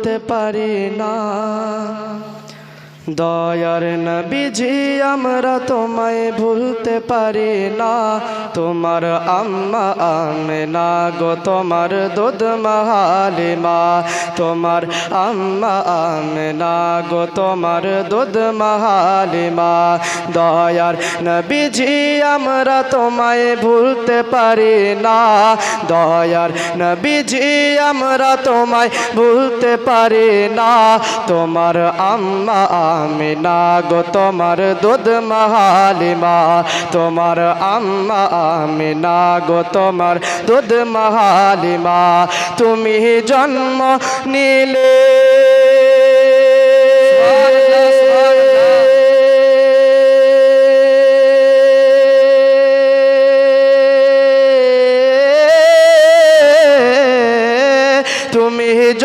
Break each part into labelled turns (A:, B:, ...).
A: ভুলতে পারি না। দয়ার নবীজি, আমরা তোমায় ভুলতে পারি না। তোমার আম্মা আমেনা গো, তোমার দুধ মাহালিমা। তোমার আম্মা আমেনা গো, তোমার দুধ মাহালিমা। দয়ার নবীজি, আমরা তোমায় ভুলতে পারি না। দয়ার নবীজি, আমরা তোমায় ভুলতে পারি না। তোমার আম্মা আমিনা গো, তোমার দুধ মহালিমা। তোমার আম্মা আমিনা গো, তোমার দুধ মহালিমা। তুমি জন্ম নিলে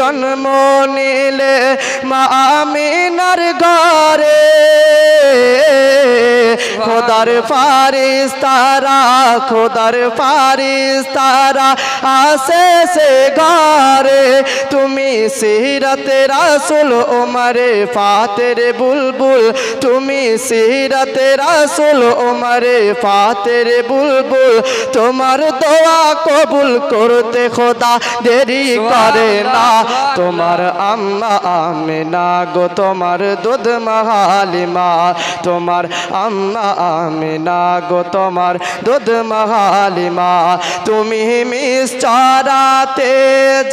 A: জন্ম নিলে মা আমিনার ঘরে। খোদার ফারিস তারা খোদার ফারিস তারা আসে সে ঘরে। তুমি সিরাতে রাসুল ওমারে ফাতের বুলবুল, তুমি সিরাতে রাসুল ওমারে ফাতের বুলবুল। তোমার দোয়া কবুল করতে খোদা দেরি করে না। তোমার আম্মা আমিনা গো, তোমার দুধ মাহালিমা, তোমার আম্মা আমিনা গো তোমার দুধ মাহালিমা, তুমি মিস চরাতে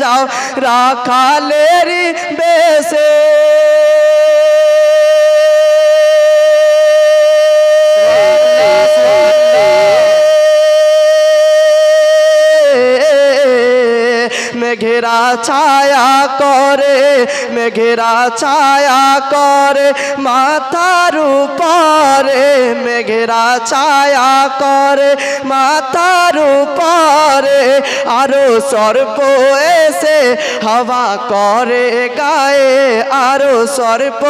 A: যাও রাখালেরি বেসে মেঘেরা ছায়া করে, মেঘেরা ছায়া করে মাথার উপরে। মেঘেরা ছায়া করে মাথার উপরে আরও সর্প এসে হাওয়া করে গায়ে আরও সর্প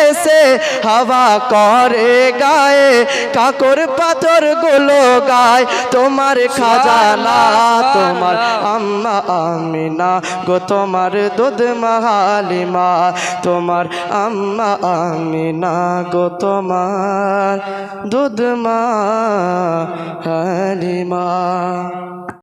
A: এসে হাওয়া করে গায়ে কাকর পাথরগুলো গায় তোমার খাজানা তোমার আমিনা গো তোমার দুধ মাহালিমা তোমার আম্মা আমিনা গো তোমার দুধ মা হালিমা